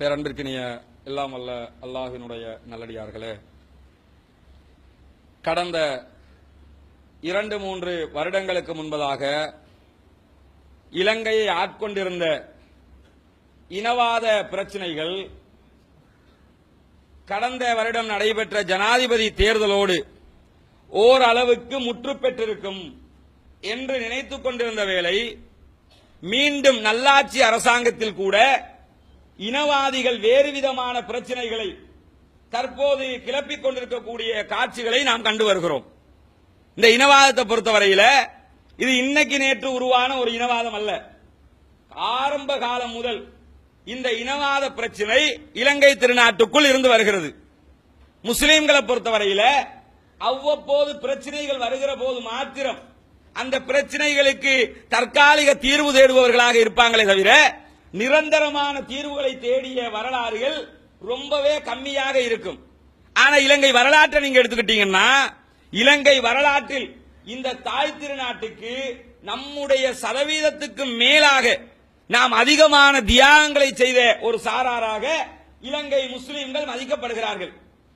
பேரன்பிற்கினிய எல்லாம் வல்ல அல்லாஹினுடைய நல்லடியார்களே. கடந்த இரண்டு மூன்று வருடங்களுக்கு முன்பதாக இலங்கையை ஆட்கொண்டிருந்த இனவாத பிரச்சனைகள் கடந்த வருடம் நடைபெற்ற ஜனாதிபதி தேர்தலோடு ஓரளவுக்கு முற்று பெற்றிருக்கும் என்று நினைத்துக் கொண்டிருந்த வேளை மீண்டும் நல்லாட்சி அரசாங்கத்தில் கூட இனவாதிகள் வேறு விதமான பிரச்சனைகளை தற்போது கிளப்பிக் கொண்டிருக்கக்கூடிய காட்சிகளை நாம் கண்டு வருகிறோம். இந்த இனவாதத்தை பொறுத்தவரையில இது இன்னைக்கு நேற்று உருவான ஒரு இனவாதம் அல்ல. ஆரம்ப காலம் முதல் இந்த இனவாத பிரச்சனை இலங்கை திருநாட்டுக்குள் இருந்து வருகிறது. முஸ்லீம்களை பொறுத்தவரையில அவ்வப்போது பிரச்சனைகள் வருகிற போது மாத்திரம் அந்த பிரச்சனைகளுக்கு தற்காலிக தீர்வு தேடுபவர்களாக இருப்பாங்களே தவிர நிரந்தரமான தீர்வுகளை தேடிய வரலாறுகள் ரொம்பவே கம்மியாக இருக்கும். ஆனா இலங்கை வரலாற்றை நீங்க எடுத்துக்கிட்டீங்கன்னா இலங்கை வரலாற்றில் இந்த தாய் திருநாட்டுக்கு நம்முடைய சதவீதத்துக்கு மேலாக நாம் அதிகமான தியாகங்களை செய்த ஒரு சாராராக இலங்கை முஸ்லிம்கள் மதிக்கப்படுகிறார்கள்.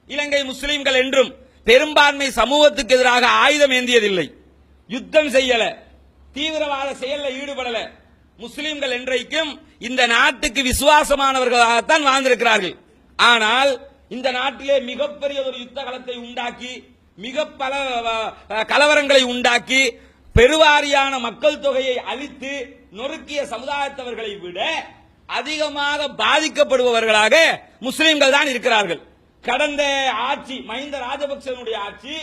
இலங்கை முஸ்லிம்கள் என்றும் பெரும்பான்மை சமூகத்துக்கு எதிராக ஆயுதம் ஏந்தியதில்லை. யுத்தம் செய்யல. தீவிரவாத செயல்ல ஈடுபடல. முஸ்லிம்கள் என்றைக்கும் இந்த நாட்டுக்கு விசுவாசமானவர்களாகத்தான் வாழ்ந்திருக்கிறார்கள். ஆனால் இந்த நாட்டிலே மிகப்பெரிய ஒரு யுத்த களத்தை உண்டாக்கி மிக பல கலவரங்களை உண்டாக்கி பெருவாரியான மக்கள் தொகையை அழித்து நொறுக்கிய சமுதாயத்தவர்களை விட அதிகமாக பாதிக்கப்படுபவர்களாக முஸ்லிம்கள் தான் இருக்கிறார்கள். கடந்த ஆட்சி மஹிந்த ராஜபக்சனுடைய ஆட்சி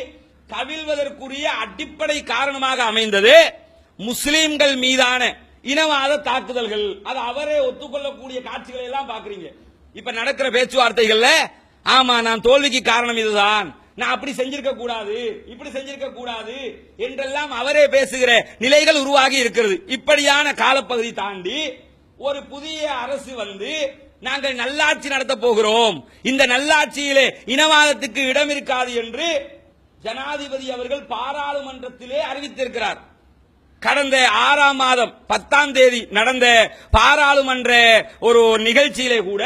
கவிழ்வதற்குரிய அடிப்படை காரணமாக அமைந்தது முஸ்லிம்கள் மீதான இனவாத தாக்குதல்கள். அது அவரே ஒத்துக்கொள்ளக்கூடிய காட்சிகளை எல்லாம் பாக்குறீங்க இப்ப நடக்கிற பேச்சுவார்த்தைகள்ல ஆமா நான் தோல்விக்கு காரணம் இதுதான். நான் அப்படி செஞ்சிருக்க கூடாது இப்படி செஞ்சிருக்க கூடாது என்றெல்லாம் அவரே பேசுகிற நிலைகள் உருவாகி இருக்கிறது. இப்படியான காலப்பகுதி தாண்டி ஒரு புதிய அரசு வந்து நாங்கள் நல்லாட்சி நடத்த போகிறோம். இந்த நல்லாட்சியிலே இனவாதத்துக்கு இடம் இருக்காது என்று ஜனாதிபதி அவர்கள் பாராளுமன்றத்திலே அறிவித்திருக்கிறார். கடந்த ஆறாம் மாதம் பத்தாம் தேதி நடந்த பாராளுமன்ற ஒரு நிகழ்ச்சியிலே கூட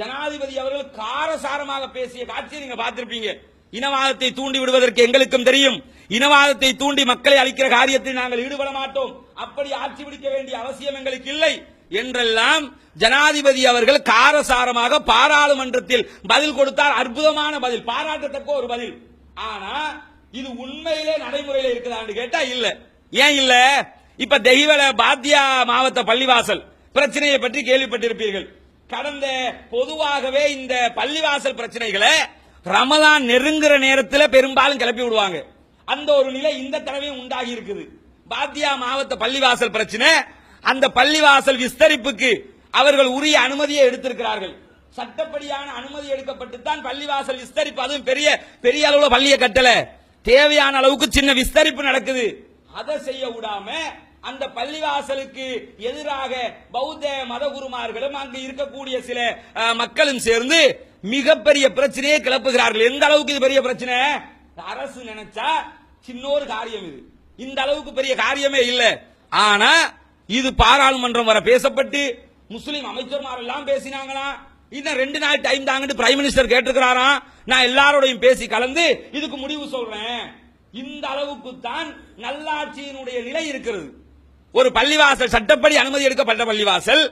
ஜனாதிபதி அவர்கள் காரசாரமாக பேசிய காட்சியை நீங்க பார்த்திருப்பீங்க. இனவாதத்தை தூண்டி விடுவதற்கு எங்களுக்கும் தெரியும். இனவாதத்தை தூண்டி மக்களை அளிக்கிற காரியத்தில் நாங்கள் ஈடுபட மாட்டோம். அப்படி ஆட்சி பிடிக்க வேண்டிய அவசியம் எங்களுக்கு இல்லை. என்றெல்லாம் ஜனாதிபதி அவர்கள் காரசாரமாக பாராளுமன்றத்தில் பதில் கொடுத்தார். அற்புதமான பதில். பாராட்டத்தக்க ஒரு பதில். ஆனா இது உண்மையிலே நடைமுறையில இருக்குதான்னு கேட்டா இல்லை. ஏன் இல்ல? இப்ப தெய்வல பாத்தியா மாவட்ட பள்ளிவாசல்? பிரச்சனையை பற்றி கேள்விப்பட்டிருப்பீர்கள். கடந்த பொதுவாகவே இந்த பள்ளிவாசல் பிரச்சனைகளை ரமலான் நெருங்குற நேரத்தில் பெரும்பாலும் கிளப்பி விடுவாங்க. அந்த ஒரு நிலை இந்த தடவையும் உண்டாகி இருக்குது. பாத்தியா மாவட்ட பள்ளிவாசல் பிரச்சனை அந்த பள்ளிவாசல் விஸ்தரிப்புக்கு அவர்கள் உரிய அனுமதியை எடுத்திருக்கிறார்கள். சட்டப்படியான அனுமதி எடுக்கப்பட்டு தான் பள்ளிவாசல் விஸ்தரிப்பு அதுவும் பெரிய பெரிய அளவுல பள்ளியை கட்டல. தேவையான அளவுக்கு சின்ன விஸ்தரிப்பு நடக்குது. அதை செய்ய விடாம அந்த பள்ளிவாசலுக்கு எதிராக பௌத்த மதகுருமார்களும் அங்கு இருக்கக்கூடிய சில மக்களும் சேர்ந்து மிகப்பெரிய பிரச்சனையை கிளப்புகிறார்கள். எந்த அளவுக்கு இது பெரிய பிரச்சனை? அரசு நினைச்சா சின்னொரு காரியம் இது. இந்த அளவுக்கு பெரிய காரியமே இல்லை. ஆனா இது பாராளுமன்றம் வர பேசப்பட்டு முஸ்லீம் அமைச்சர்மார் எல்லாம் பேசினாங்களாம் இன்னும் ரெண்டு நாள் டைம் தாங்கன்னு பிரைம் மினிஸ்டர் கேட்டிருக்கிறாராம். நான் எல்லாரோடையும் பேசி கலந்து இதுக்கு முடிவு சொல்றேன். இந்த அளவுக்கு தான் நல்லாட்சியினுடைய நிலை இருக்கிறது. ஒரு பள்ளிவாசல் சட்டப்படி அனுமதி எடுக்கப்பட்ட பள்ளிவாசல்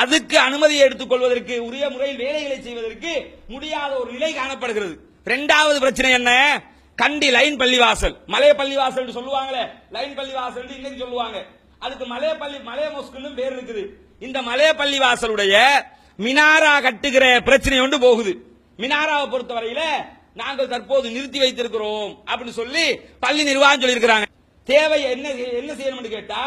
அதுக்கு அனுமதியை எடுத்துக்கொள்வதற்கு உரிய முறையில் வேலைகளை செய்வதற்கு முடியாத ஒரு நிலை காணப்படுகிறது. இரண்டாவது பிரச்சனை என்ன? கண்டி லைன் பள்ளிவாசல். மலை பள்ளிவாசல் சொல்லுவாங்களே லைன் பள்ளிவாசல் இன்னைக்கு சொல்லுவாங்க. அதுக்கு மலை பள்ளி மலை மொஸ்குன்னு பேர் இருக்குது. இந்த மலை பள்ளிவாசலுடைய மினாரா கட்டுகிற பிரச்சனை ஒன்று போகுது. மினாராவை பொறுத்தவரையில நாங்கள் தற்போது நிறுத்தி வைத்திருக்கிறோம் அப்படின்னு சொல்லி பள்ளி நிர்வாகம் சொல்லியிருக்கிறாங்க. தேவை என்ன என்ன செய்யணும்னு கேட்டா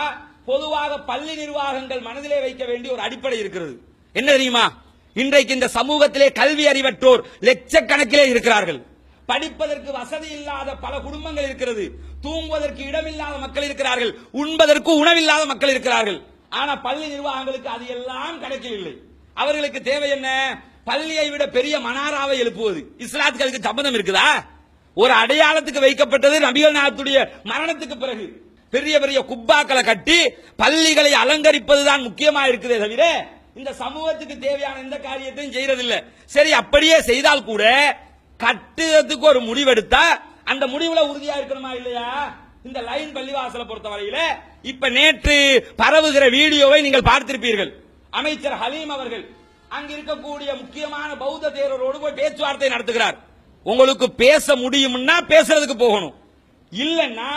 பொதுவாக பள்ளி நிர்வாகங்கள் மனதிலே வைக்க வேண்டிய ஒரு அடிப்படை இருக்கிறது. என்ன தெரியுமா? இன்றைக்கு இந்த சமூகத்திலே கல்வி அறிவற்றோர் லட்சக்கணக்கிலே இருக்கிறார்கள். படிப்பதற்கு வசதி இல்லாத பல குடும்பங்கள் இருக்கிறது. தூங்குவதற்கு இடமில்லாத மக்கள் இருக்கிறார்கள். உண்பதற்கு உணவில்லாத மக்கள் இருக்கிறார்கள். ஆனா பள்ளி நிர்வாகங்களுக்கு அது எல்லாம் கிடைக்கவில்லை அவர்களுக்கு தேவை என்ன? பள்ளியை விட பெரிய மனாராவை எழுப்புவது. இஸ்லாத்துக்கு அதுக்கு சம்பந்தம் இருக்குதா? ஒரு அடையாளத்துக்கு வைக்கப்பட்டது நபிகள் நாத்துடைய மரணத்துக்கு பிறகு. பெரிய பெரிய குப்பாக்களை கட்டி பள்ளிகளை அலங்கரிப்பதுதான் முக்கியமா இருக்குதே தவிர இந்த சமூகத்துக்கு தேவையான எந்த காரியத்தையும் செய்யறதில்லை. சரி அப்படியே செய்தால் கூட கட்டுறதுக்கு ஒரு முடிவெடுத்தா அந்த முடிவுல உறுதியா இருக்கணுமா இல்லையா? இந்த லைன் பள்ளிவாசலை பொறுத்தவரையில இப்ப நேற்று பரவுகிற வீடியோவை நீங்கள் பார்த்திருப்பீர்கள். அமைச்சர் ஹலீம் அவர்கள் அங்க இருக்கக்கூடிய முக்கியமான பௌத்த தேரரோடு போய் பேச்சுவார்த்தை நடத்துகிறார். உங்களுக்கு பேச முடியும்னா பேசுறதுக்கு போகணும். இல்லைன்னா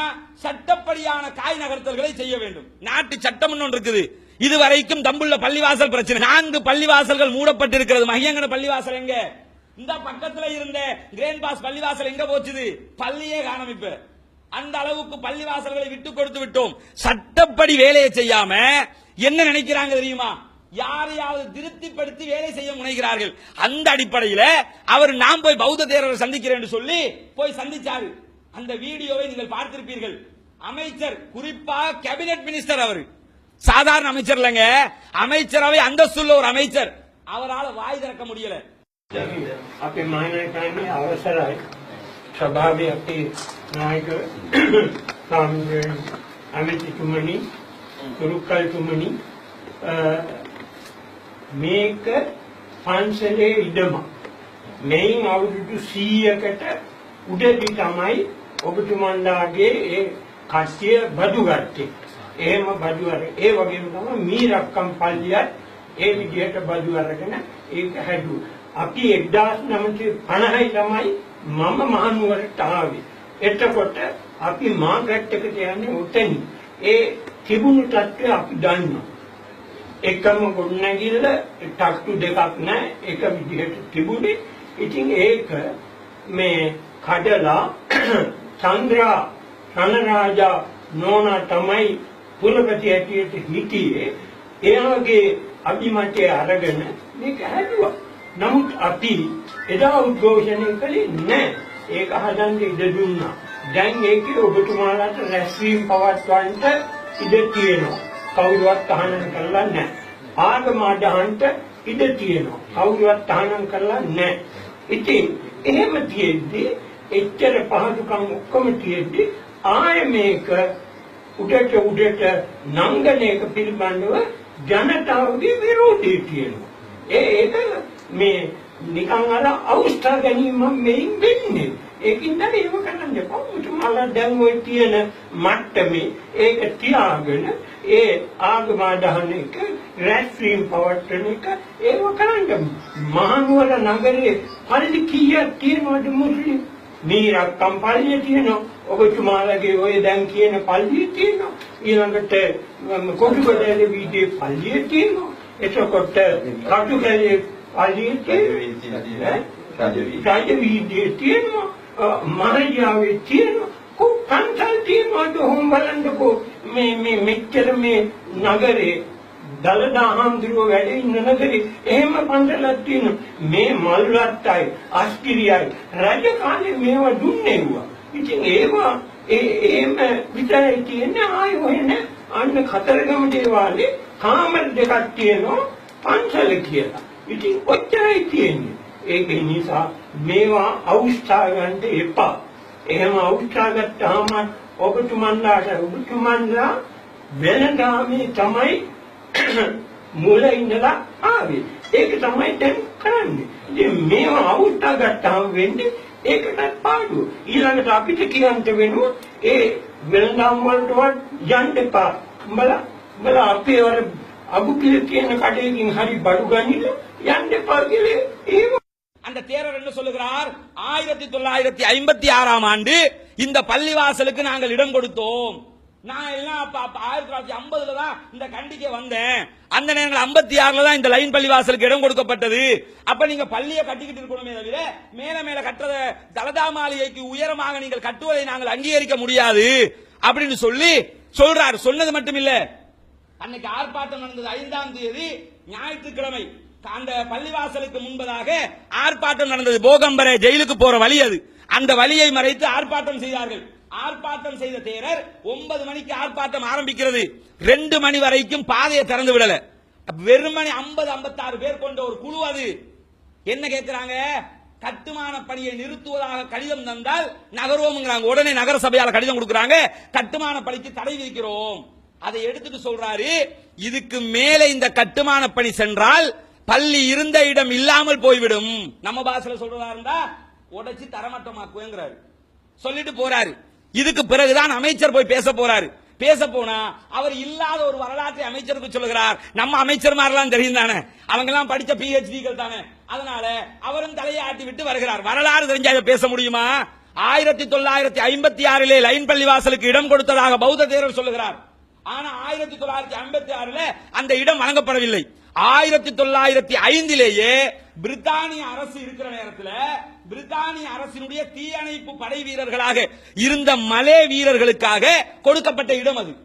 சட்டப்படியான காய் நகர்த்தல்களை செய்ய வேண்டும். நாட்டு சட்டம் ஒன்று இருக்குது. இதுவரைக்கும் தம்புள்ள பள்ளிவாசல் பிரச்சனை. நான்கு பள்ளிவாசல்கள் மூடப்பட்டிருக்கிறது. மகியங்கன பள்ளிவாசல் எங்க? இந்த பக்கத்துல இருந்த கிரேன் பாஸ் பள்ளிவாசல் எங்க போச்சுது? பள்ளியே காணமிப்பு அந்த அளவுக்கு பள்ளிவாசல்களை விட்டு கொடுத்து விட்டோம். சட்டப்படி வேலையை செய்யாம என்ன நினைக்கிறாங்க தெரியுமா? யாரையாவது திருப்திப்படுத்தி வேலை செய்ய முனைகிறார்கள். அந்த அடிப்படையில் அவர் நாம் போய் பௌத்த தேரரை சந்திக்கிறேன் சொல்லி போய் சந்திச்சாரு. அந்த வீடியோவை நீங்கள் பார்த்திருப்பீர்கள். அமைச்சர் குறிப்பாக கேபினெட் மினிஸ்டர் அவர். சாதாரண அமைச்சர் இல்லைங்க. அமைச்சரவை அந்தஸ்துள்ள ஒரு அமைச்சர். அவரால் வாய் திறக்க முடியல. अपने मायने कायने अवसर है सभा में अपने මේක පන්සලේ ඉඩම මෙයින් අවුරුදු 100කට උඩදී තමයි ඔබතුමන්ලාගේ ඒ කට්ටිය බදු ගත්තේ. එහෙම බදු අර ඒ වගේම තමයි මීරක්කම් පල්ලියත් ඒ විදිහට බදු අරගෙන ඒක හැදුවා. අපි 1950යි තමයි මම මහනුවරට ආවේ. එතකොට අපි මාකට් එකට යන්නේ උතෙන්. ඒ තිබුණු තත්ත්වය අපි දන්නවා. එකම ගොඩනැගිල්ල ටක්ටු දෙකක් නැහැ එක විදිහට තිබුණේ. ඉතින් ඒක මේ කඩලා චන්ද්‍රා රණරාජා නෝනා තමයි කුලපති ඇටියට හිටියේ. එයාගේ අභිමතය අරගෙන මේක හැදුවා. නමුත් අපි එදා උද්ඝෝෂණය කළේ නැහැ ඒක හදන්න ඉඩ දුන්නා. දැන් ඒකේ ඔබතුමාලාට රැස්වීම පවත්වන්න ඉඩ තියෙනවා. කවුරුවත් තහනම් කරලා නැහැ. ආගම අදහන්ට ඉඩ තියෙනවා. කවුරුවත් තහනම් කරලා නැහැ. ඉතින් එහෙම තියෙද්දි එච්චර පහසුකම් ඔක්කොම තියෙද්දි ආය මේක උඩට උඩට නංගන එක පිළිබඳව ජනතාවගේ විරෝධය තියෙනවා. ඒ ඒක මේ නිකන් අර අවස්ථා ගැනීම මෙයින් වෙන්නේ. ඒකින් නම් ඒව කරන්න එපා. මුතුමාලා දැන් ওই තියෙන මට්ටමේ ඒක තියාගෙන ඒ ආගම අදහන එක රැස්වීම පවත්වන එක ඒව කරන්න. මහනුවර නගරේ පල්ලි කීයක් තියෙනවද මුස්ලිම්? මීරක්කම් පල්ලිය තියෙනවා. ඔබතුමාලගේ ඔය දැන් කියන පල්ලිය තියෙනවා. ඊළඟට කොටුගඩේ වීදියේ පල්ලිය තියෙනවා. එතකොට කටුගඩේ පල්ලිය තියෙනවා. රාජවීදියේ තියෙනවා. මහයාවේ තියෙනවා. කො පන්සල් තියෙනවද? හොම් බලන්නකෝ. මේ මේ මෙච්චර මේ නගරේ දලදා හාමුදුරුවෝ වැඩ ඉන්න නගරේ එහෙම පන්සලක් තියෙනවා මේ මල්රත්තයි අස්කිරියයි රජ කාලේ මේවා දුන්නේ වුණා ඉතින් ඒවා ඒ එහෙම විතරයි තියෙන්නේ. ආයෙ හොයන අන්න කතරගම දේවාලේ කාමර දෙකක් තියෙනවා පන්සල කියලා. ඉතින් ඔච්චරයි තියෙන්නේ. ඒක නිසා මේවා අවුස්ථා ගන්න එපා එහෙම අවුස්ථා ගත්තාම ඔබතුමන්ලාට ඔබතුමන්ලා වෙනදාමේ තමයි මුල ඉඳලා ආවේ. ඒක තමයි දැන් කරන්නේ. ඉතින් මේවා අවුස්ථා ගත්තාම වෙන්නේ ඒකටත් පාඩුව. ඊළඟට අපිට කියන්න වෙනවා ඒ වෙනදාම් වලටවත් යන්න එපා. උඹලා උඹලා අපේ වර අබු පිළ කියන කඩේකින් හරි බඩු ගනින්න යන්න එපා කියලා ඒව அந்த தேரர் என்ன சொல்லுகிறார்? ஆயிரத்தி தொள்ளாயிரத்தி ஐம்பத்தி ஆறாம் ஆண்டு இந்த பள்ளிவாசலுக்கு நாங்கள் இடம் கொடுத்தோம். நான் எல்லாம் அப்ப அப்ப ஆயிரத்தி தொள்ளாயிரத்தி ஐம்பதுல தான் இந்த கண்டிக்க வந்தேன். அந்த நேரங்கள் ஐம்பத்தி ஆறுல தான் இந்த லைன் பள்ளிவாசலுக்கு இடம் கொடுக்கப்பட்டது. அப்ப நீங்க பள்ளியை கட்டிக்கிட்டு இருக்கணுமே தவிர மேல மேல கட்டுறத தலதா மாளிகைக்கு உயரமாக நீங்கள் கட்டுவதை நாங்கள் அங்கீகரிக்க முடியாது. அப்படின்னு சொல்லி சொல்றாரு. சொன்னது மட்டும் இல்ல. அன்னைக்கு ஆர்ப்பாட்டம் நடந்தது ஐந்தாம் தேதி ஞாயிற்றுக்கிழமை. அந்த பள்ளிவாசலுக்கு முன்பதாக ஆர்ப்பாட்டம் நடந்தது. போகம்பர ஜெயிலுக்கு போற வழி அது. அந்த வழியை மறைத்து ஆர்ப்பாட்டம் செய்தார்கள். ஆர்ப்பாட்டம் செய்த தேரர் ஒன்பது மணிக்கு ஆர்ப்பாட்டம் ஆரம்பிக்கிறது. ரெண்டு மணி வரைக்கும் பாதையை திறந்து விடல. வெறுமணி ஐம்பது ஐம்பத்தாறு பேர் கொண்ட ஒரு குழு அது. என்ன கேட்கிறாங்க கட்டுமான பணியை நிறுத்துவதாக கடிதம் தந்தால் நகர்வோம்ங்கிறாங்க. உடனே நகர சபையால் கடிதம் கொடுக்குறாங்க. கட்டுமான பணிக்கு தடை விதிக்கிறோம். அதை எடுத்துட்டு சொல்றாரு. இதுக்கு மேலே இந்த கட்டுமான பணி சென்றால் பள்ளி இருந்த இடம் இல்லாமல் போய்விடும். நம்ம பாசல சொல்றதா இருந்தா உடைச்சு தரமட்டமாக்குவேங்கிறாரு. சொல்லிட்டு போறாரு. இதுக்கு பிறகுதான் அமைச்சர் போய் பேச போறாரு. பேச போனா அவர் இல்லாத ஒரு வரலாற்றை அமைச்சருக்கு சொல்லுகிறார். நம்ம அமைச்சர்மாரெல்லாம் தெரியும் தானே? அவங்க எல்லாம் படிச்ச பிஹெச்டிகள் தானே? அதனால அவரும் தலையை ஆட்டி விட்டு வருகிறார். வரலாறு தெரிஞ்சா இதை பேச முடியுமா? ஆயிரத்தி தொள்ளாயிரத்தி ஐம்பத்தி ஆறிலே லைன் பள்ளிவாசலுக்கு இடம் கொடுத்ததாக பௌத்த தேரர் சொல்லுகிறார். ஆனா ஆயிரத்தி தொள்ளாயிரத்தி ஐம்பத்தி ஆறுல அந்த இடம் வழங்கப்படவில்லை. ஆயிரத்தி தொள்ளாயிரத்தி ஐந்திலேயே பிரித்தானிய அரசு இருக்கிற நேரத்தில் பிரித்தானிய அரசினுடைய தீயணைப்பு படை வீரர்களாக இருந்த மலே வீரர்களுக்காக கொடுக்கப்பட்ட இடம் அது.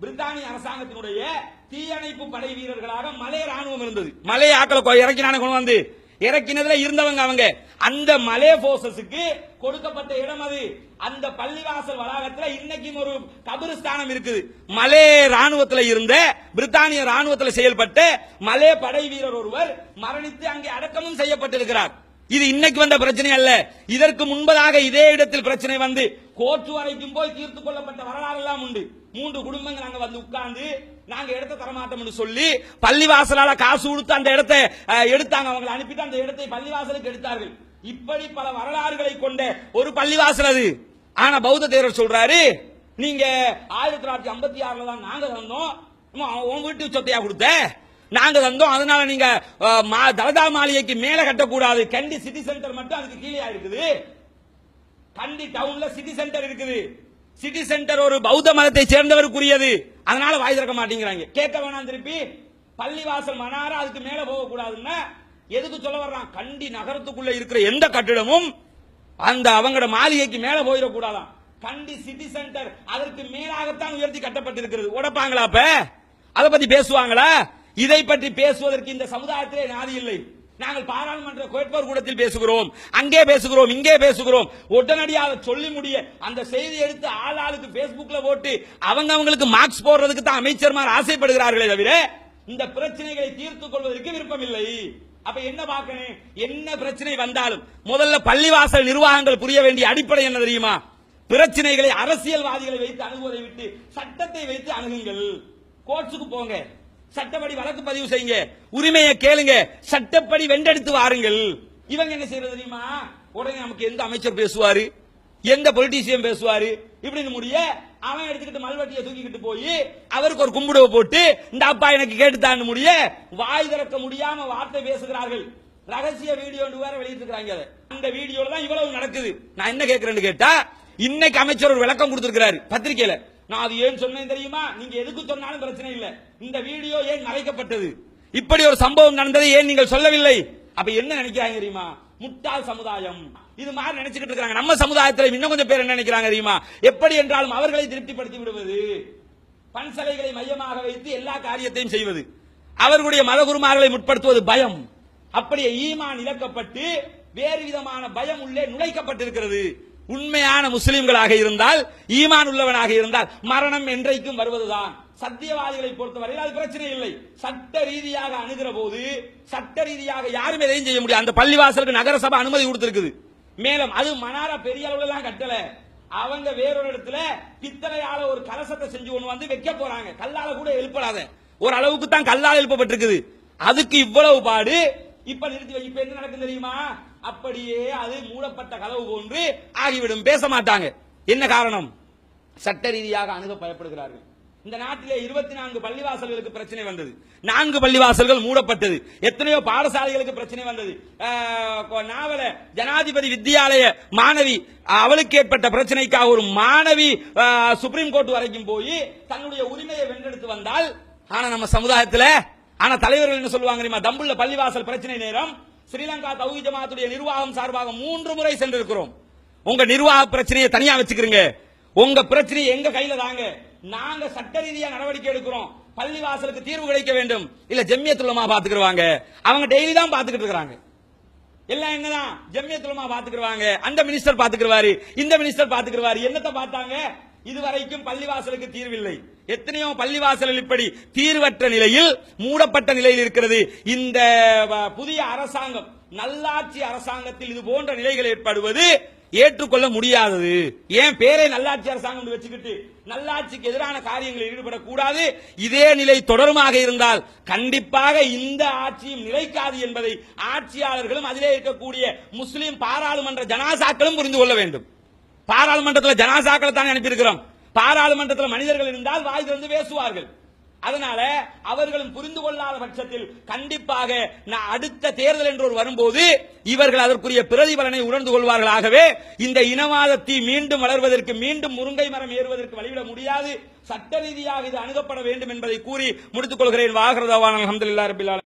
பிரித்தானிய அரசாங்கத்தினுடைய தீயணைப்பு படை வீரர்களாக மலை ராணுவம் இருந்தது. மலை ஆக்களை இறக்கினான கொண்டு வந்து. இறக்கினதுல இருந்தவங்க அவங்க. அந்த மலே போர்சஸுக்கு கொடுக்கப்பட்ட இடம் அது. அந்த பள்ளிவாசல் வளாகத்துல இன்னைக்கும் ஒரு கபிரஸ்தானம் இருக்குது. மலே ராணுவத்துல இருந்த பிரித்தானிய ராணுவத்துல செயல்பட்ட மலே படை வீரர் ஒருவர் மரணித்து அங்கே அடக்கமும் செய்யப்பட்டிருக்கிறார். இது இன்னைக்கு வந்த பிரச்சனை அல்ல. இதற்கு முன்பதாக இதே இடத்தில் பிரச்சனை வந்து கோர்ட் வரைக்கும் போய் தீர்த்து கொள்ளப்பட்ட வரலாறு எல்லாம் உண்டு. மூன்று குடும்பங்கள் அங்க வந்து உட்கார்ந்து நாங்க இடத்தை தரமாட்டோம்னு சொல்லி பள்ளிவாசலால காசு கொடுத்து அந்த இடத்தை எடுத்தாங்க. அவங்களை அனுப்பிட்டு அந்த இடத்தை பள்ளிவாசலுக்கு எடுத்தார்கள். இப்படி பல வரலாறுகளை கொண்ட ஒரு பள்ளிவாசல் அது. ஆனா பௌத்த தேரர் சொல்றாரு நீங்க ஆயிரத்தி தொள்ளாயிரத்தி ஐம்பத்தி ஆறுல தான் நாங்க தந்தோம் உன் வீட்டு சொத்தையா கொடுத்த? நாங்க தந்தோம் அதனால நீங்க மா- தலதா மாளிகைக்கு மேல கட்டக்கூடாது. கண்டி சிட்டி சென்டர் மட்டும் அதுக்கு கீழே இருக்குது கண்டி டவுன்ல சிட்டி சென்டர் இருக்குது. சிட்டி சென்டர் ஒரு பௌத்த மதத்தை சேர்ந்தவருக்குரியது. அதனால வாய் திறக்க மாட்டேங்கிறாங்க. கேட்க வேணாம் திருப்பி. பள்ளிவாசல் மனாரா அதுக்கு மேல போக கூடாதுன்னா எதுக்கு சொல்ல வர்றான்? கண்டி நகரத்துக்குள்ள இருக்கிற எந்த கட்டிடமும் அந்த அவங்களோட மாளிகைக்கு மேல போயிடக்கூடாதாம் கண்டி சிட்டி சென்டர் அதற்கு மேலாகத்தான் உயர்த்தி கட்டப்பட்டிருக்கிறது. உடப்பாங்களா அப்ப? அதை பத்தி பேசுவாங்களா? இதை பற்றி பேசுவதற்கு இந்த சமுதாயத்திலே நாதி இல்லை. நாங்கள் பாராளுமன்ற கேட்போர் கூடத்தில் பேசுகிறோம். அங்கே பேசுகிறோம் இங்கே பேசுகிறோம். உடனடியாக சொல்லி முடிய அந்த செய்தி எடுத்து ஆள் ஆளுக்கு பேஸ்புக்ல போட்டு அவங்க அவங்களுக்கு மார்க்ஸ் போடுறதுக்கு தான் அமைச்சர்மார் ஆசைப்படுகிறார்களே தவிர இந்த பிரச்சனைகளை தீர்த்துக் கொள்வதற்கு விருப்பமில்லை. அப்ப என்ன பார்க்கணும்? என்ன பிரச்சனை வந்தாலும் முதல்ல பள்ளிவாசல் நிர்வாகங்கள் புரிய வேண்டிய அடிப்படை என்ன தெரியுமா? பிரச்சனைகளை அரசியல்வாதிகளை வைத்து அணுகுவதை விட்டு சட்டத்தை வைத்து அணுகுங்கள். கோர்ட்ஸுக்கு போங்க. சட்டப்படி வழக்கு பதிவு செய்யுங்க. உரிமையை கேளுங்க. சட்டப்படி வென்றெடுத்து வாருங்கள். இவங்க என்ன செய்யறது தெரியுமா? உடனே நமக்கு எந்த அமைச்சர் பேசுவாரு? எந்த பொலிட்டீசியன் பேசுவாரு? இப்படின்னு முடிய அவன் எடுத்துக்கிட்டு மல்வட்டியை தூக்கிக்கிட்டு போய் அவருக்கு ஒரு கும்பிடுவை போட்டு இந்த அப்பா எனக்கு கேட்டுத்தான்னு முடிய வாய் திறக்க முடியாம வார்த்தை பேசுகிறார்கள். ரகசிய வீடியோ வேற வெளியிட்டிருக்காங்க அந்த வீடியோல தான் இவ்வளவு நடக்குது. நான் என்ன கேட்கிறேன்னு கேட்டா இன்னைக்கு அமைச்சர் ஒரு விளக்கம் கொடுத்திருக்கிறாரு பத்திரிகையில. நான் அது ஏன் சொன்னேன் தெரியுமா? நீங்க எதுக்கு சொன்னாலும் பிரச்சனை இல்லை. இந்த வீடியோ ஏன் மறைக்கப்பட்டது இப்படி ஒரு சம்பவம் நடந்ததை ஏன் நீங்கள் சொல்லவில்லை? அப்ப என்ன நினைக்கிறாங்க தெரியுமா? முட்டாள் சமுதாயம். இது மாதிரி நினைச்சுக்கிட்டு இருக்காங்க நம்ம சமுதாயத்தில் இன்னும் கொஞ்சம் பேர் என்ன நினைக்கிறாங்க தெரியுமா? எப்படி என்றாலும் அவர்களை திருப்திப்படுத்தி விடுவது பன்சலைகளை மையமாக வைத்து எல்லா காரியத்தையும் செய்வது அவர்களுடைய மதகுருமார்களை முற்படுத்துவது பயம். அப்படியே ஈமான் இழக்கப்பட்டு வேறு விதமான பயம் உள்ளே நுழைக்கப்பட்டிருக்கிறது. உண்மையான முஸ்லிம்களாக இருந்தால் ஈமான் உள்ளவனாக இருந்தால் மரணம் என்றைக்கும் வருவதுதான். சத்தியவாதிகளை பொறுத்தவரையில் அது பிரச்சனை இல்லை. சட்ட ரீதியாக அணுகிற போது சட்ட ரீதியாக யாரும் எதையும் செய்ய முடியாது. அந்த பள்ளிவாசலுக்கு நகரசபை அனுமதி கொடுத்திருக்குது. மேலும் அது மனாரா பெரிய அளவுல எல்லாம் கட்டல. அவங்க வேறொரு இடத்துல பித்தளையால ஒரு கலசத்தை செஞ்சு ஒண்ணு வந்து வைக்க போறாங்க. கல்லால கூட எழுப்படாத ஒரு அளவுக்கு தான் கல்லால் எழுப்பப்பட்டிருக்குது. அதுக்கு இவ்வளவு பாடு. இப்ப நிறுத்தி இப்ப என்ன நடக்கும் தெரியுமா? அப்படியே அது மூடப்பட்ட கதவு போன்று ஆகிவிடும். பேச மாட்டாங்க. என்ன காரணம்? சட்ட ரீதியாக அணுக பயப்படுகிறார்கள். இந்த நாட்டிலே இருபத்தி நான்கு பள்ளிவாசல்களுக்கு பிரச்சனை வந்தது. நான்கு பள்ளிவாசல்கள் மூடப்பட்டது. எத்தனையோ பாடசாலைகளுக்கு பிரச்சனை வந்தது. நாவல ஜனாதிபதி வித்யாலய மாணவி அவளுக்கு ஏற்பட்ட பிரச்சனைக்காக ஒரு மாணவி ஆஹ், சுப்ரீம் கோர்ட் வரைக்கும் போய் தன்னுடைய உரிமையை வென்றெடுத்து வந்தால் ஆனா நம்ம சமுதாயத்துல ஆனா தலைவர்கள் என்ன சொல்லுவாங்க தெரியுமா? தம்புள்ள பள்ளிவாசல் பிரச்சனை நேரம் ஸ்ரீலங்கா தௌஹி ஜமாத்துடைய நிர்வாகம் சார்பாக மூன்று முறை சென்றிருக்கிறோம். உங்க நிர்வாக பிரச்சனையை தனியா வச்சுக்கிறீங்க. உங்க பிரச்சனையை எங்க கையில தாங்க? நாங்க சட்ட ரீதியா நடவடிக்கை எடுக்கிறோம். பள்ளிவாசலுக்கு தீர்வு கிடைக்க வேண்டும். இல்ல ஜெம்யத்துலமா பாத்துக்கிடுவாங்க. அவங்க டெய்லி தான் பாத்துக்கிட்டு இருக்கிறாங்க. எல்லாம் என்னதான்? ஜெம்யத்துலமா பாத்துக்கிடுவாங்க. அந்த மினிஸ்டர் பாத்துக்கிடுவாரு. இந்த மினிஸ்டர் பாத்துக்கிடுவாரு. என்னத்தை பார்த்தாங்க? இதுவரைக்கும் பள்ளிவாசலுக்கு தீர்வில்லை. எத்தனையோ பள்ளிவாசல்கள் இப்படி தீர்வற்ற நிலையில் மூடப்பட்ட நிலையில் இருக்கிறது. இந்த புதிய அரசாங்கம் நல்லாட்சி அரசாங்கத்தில் இது போன்ற நிலைகள் ஏற்படுவது ஏற்றுக்கொள்ள முடியாதது. ஏன் பேரை நல்லாட்சி அரசாங்கம் வச்சுக்கிட்டு நல்லாட்சிக்கு எதிரான காரியங்களில் ஈடுபடக்கூடாது? இதே நிலை தொடருமாக இருந்தால் கண்டிப்பாக இந்த ஆட்சியும் நிலைக்காது என்பதை ஆட்சியாளர்களும் அதிலே இருக்கக்கூடிய முஸ்லிம் பாராளுமன்ற ஜனாசாக்களும் புரிந்து கொள்ள வேண்டும். பாராளுமன்றத்தில் ஜனாசாக்களை தானே அனுப்பியிருக்கிறோம். பாராளுமன்றத்தில் மனிதர்கள் இருந்தால் வாய் திறந்து பேசுவார்கள். அதனால அவர்களும் புரிந்து கொள்ளாத பட்சத்தில் கண்டிப்பாக நான் அடுத்த தேர்தல் என்று ஒரு வரும்போது இவர்கள் அதற்குரிய பிரதிபலனை உணர்ந்து கொள்வார்களாகவே இந்த இனவாத தீ மீண்டும் வளர்வதற்கு மீண்டும் முருங்கை மரம் ஏறுவதற்கு வழிவிட முடியாது. சட்ட ரீதியாக இது அணுகப்பட வேண்டும் என்பதை கூறி முடித்துக் கொள்கிறேன். வாகரதவான் அலமதுல்லா ரபில்